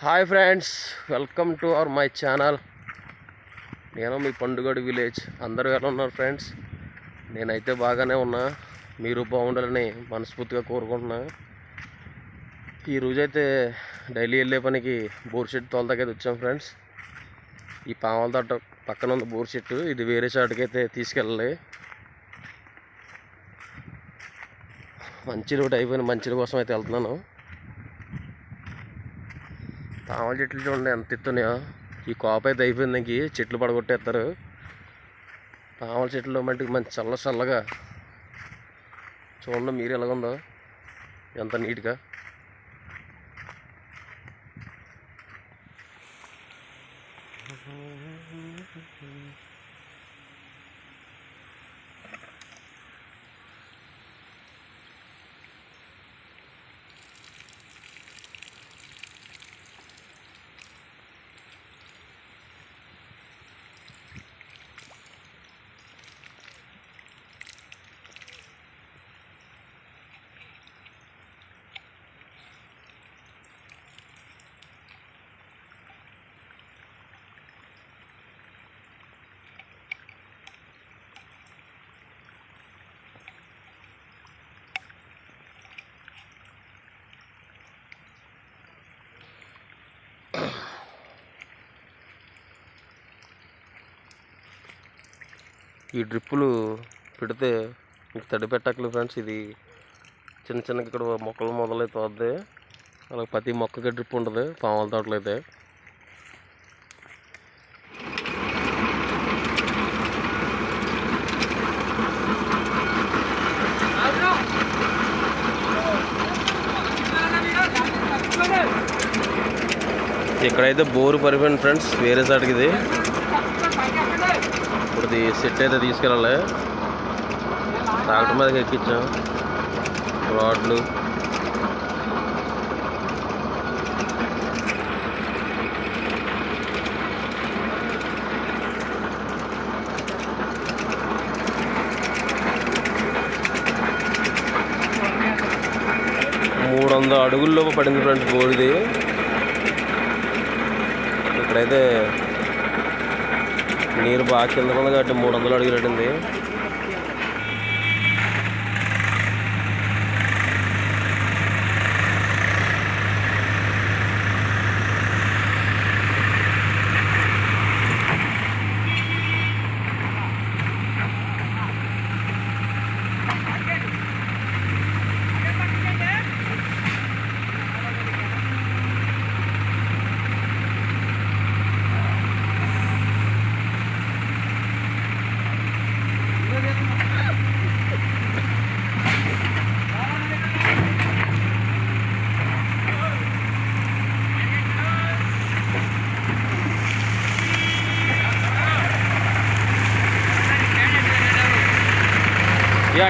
Hi friends welcome to our my channel. నేను మీ పండుగడు village. అందరూ ఎలా ఉన్నారు ఫ్రెండ్స్? నేనైతే బాగానే ఉన్నా. మీరు బాగుండాలని మనస్ఫూర్తిగా కోరుకుంటున్నా. ఈ రోజైతే డైలీ వెళ్ళే పనికి బోర్ తోల దగ్గర వచ్చాం ఫ్రెండ్స్. ఈ పాముల తోట పక్కన ఉంది బోర్ చెట్టు ఇది వేరే చాటుకి అయితే తీసుకెళ్ళాలి. మంచి రోడ్ అయిపోయిన మంచి కోసం అయితే వెళ్తున్నాను. తామల చెట్లు చూడండి ఎంత ఎత్తున్నాయో. ఈ కోప అయితే అయిపోయింది చెట్లు పడగొట్టేస్తారు. తామల చెట్లు మట్టికి మంచి చల్ల చల్లగా. చూడండి మీరు ఎలాగుందో. ఎంత నీట్గా. ఈ డ్రిప్పులు పెడితే మీకు తడి పెట్టక్కలేదు ఫ్రెండ్స్. ఇది చిన్న చిన్న ఇక్కడ మొక్కలు మొదలైతే వద్ది. అలాగే ప్రతి మొక్కకి డ్రిప్ ఉంటుంది పాముల తోటలు అయితే. ఇక్కడైతే బోరు పరిపోయింది ఫ్రెండ్స్ వేరే సైడ్కి ఇది. ఇది సెట్ అయితే తీసుకెళ్ళాలి. ట్రాక్టర్ మీదకి ఎక్కించాం. రాడ్లు. మూడు వందల అడుగుల్లో పడింది ఫ్రెండ్స్ బోర్ది ఇక్కడైతే నీరు బాగా కింద ఉంది కాబట్టి మూడు వందలు అడుగులు పడింది ఇక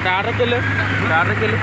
టాటర్కి వెళ్ళు టాటర్కి వెళ్ళు